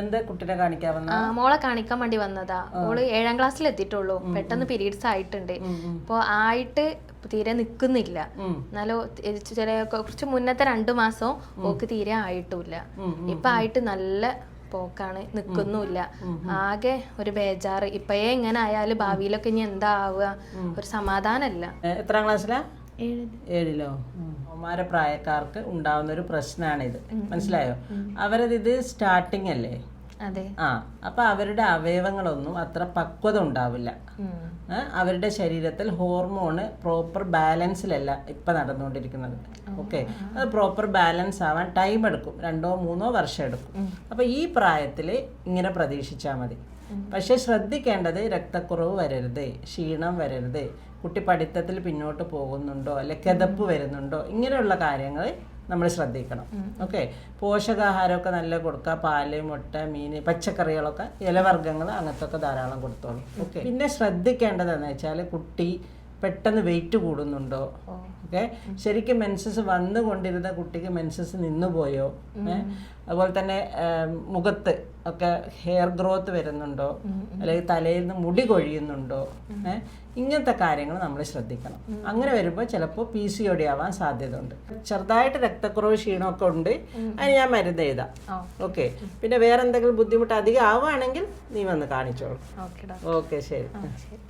എന്താ കുട്ടിനെ കാണിക്കാൻ വന്ന മോളെ കാണിക്കാൻ വേണ്ടി വന്നതാ. ഓൾ ഏഴാം ക്ലാസ്സിൽ എത്തിയിട്ടുള്ളൂ. പെട്ടെന്ന് പീരീഡ്സ് ആയിട്ടുണ്ട്. അപ്പോൾ ആയിട്ട് തീരെ നിക്കുന്നില്ല. എന്നാലോ ചില കുറച്ച് മുന്നത്തെ രണ്ടു മാസം ഓക്ക് തീരെ ആയിട്ടില്ല. ഇപ്പൊ ആയിട്ട് നല്ല പോക്കാണ്. നിക്കുന്നുമില്ല ആകെ ഒരു ബേജാറ്. ഇപ്പഴേ ഇങ്ങനെ ആയാലും ഭാവിയിലൊക്കെ ഇനി എന്താ ആവുക? ഒരു സമാധാനല്ല. എത്രാം ക്ലാസ്സിലാ? ഏഴിലോ. കൗമാര പ്രായക്കാർക്ക് ഉണ്ടാവുന്ന ഒരു പ്രശ്നമാണിത് മനസ്സിലായോ? അവരത് ഇത് സ്റ്റാർട്ടിങ് അല്ലേ? ആ അപ്പൊ അവരുടെ അവയവങ്ങളൊന്നും അത്ര പക്വത ഉണ്ടാവില്ല. അവരുടെ ശരീരത്തിൽ ഹോർമോണ് പ്രോപ്പർ ബാലൻസിലല്ല ഇപ്പൊ നടന്നുകൊണ്ടിരിക്കുന്നത്. ഓക്കെ? അത് പ്രോപ്പർ ബാലൻസ് ആവാൻ ടൈം എടുക്കും. രണ്ടോ മൂന്നോ വർഷം എടുക്കും. അപ്പൊ ഈ പ്രായത്തിൽ ഇങ്ങനെ പ്രതീക്ഷിച്ചാൽ മതി. പക്ഷെ ശ്രദ്ധിക്കേണ്ടത് രക്തക്കുറവ് വരരുത് ക്ഷീണം വരരുത് കുട്ടി പഠിത്തത്തിൽ പിന്നോട്ട് പോകുന്നുണ്ടോ അല്ലെ കിതപ്പ് വരുന്നുണ്ടോ ഇങ്ങനെയുള്ള കാര്യങ്ങൾ നമ്മൾ ശ്രദ്ധിക്കണം. ഓക്കെ? പോഷകാഹാരമൊക്കെ നല്ല കൊടുക്കുക പാൽ മുട്ട മീൻ പച്ചക്കറികളൊക്കെ ഇലവർഗങ്ങൾ അങ്ങനത്തെ ഒക്കെ ധാരാളം കൊടുത്തോളൂ. ഓക്കെ? പിന്നെ ശ്രദ്ധിക്കേണ്ടതെന്ന് വെച്ചാൽ കുട്ടി പെട്ടെന്ന് വെയിറ്റ് കൂടുന്നുണ്ടോ? ഓക്കെ. ശരിക്കും മെൻസസ് വന്നുകൊണ്ടിരുന്ന കുട്ടിക്ക് മെൻസസ് നിന്നുപോയോ? അതുപോലെ തന്നെ മുഖത്ത് ഒക്കെ ഹെയർ ഗ്രോത്ത് വരുന്നുണ്ടോ? അല്ലെങ്കിൽ തലയിൽ നിന്ന് മുടി കൊഴിയുന്നുണ്ടോ? ഇങ്ങനത്തെ കാര്യങ്ങൾ നമ്മൾ ശ്രദ്ധിക്കണം. അങ്ങനെ വരുമ്പോൾ ചിലപ്പോൾ പി സി ഒടി ആവാൻ സാധ്യത ഉണ്ട് ചെറുതായിട്ട് രക്തക്കുറവ് ക്ഷീണമൊക്കെ ഉണ്ട്. അതിന് ഞാൻ മരുന്ന് എഴുതാം. ഓക്കെ. പിന്നെ വേറെ എന്തെങ്കിലും ബുദ്ധിമുട്ട് അധികം ആവുകയാണെങ്കിൽ നീ വന്ന് കാണിച്ചോളൂ. ഓക്കെ ശരി.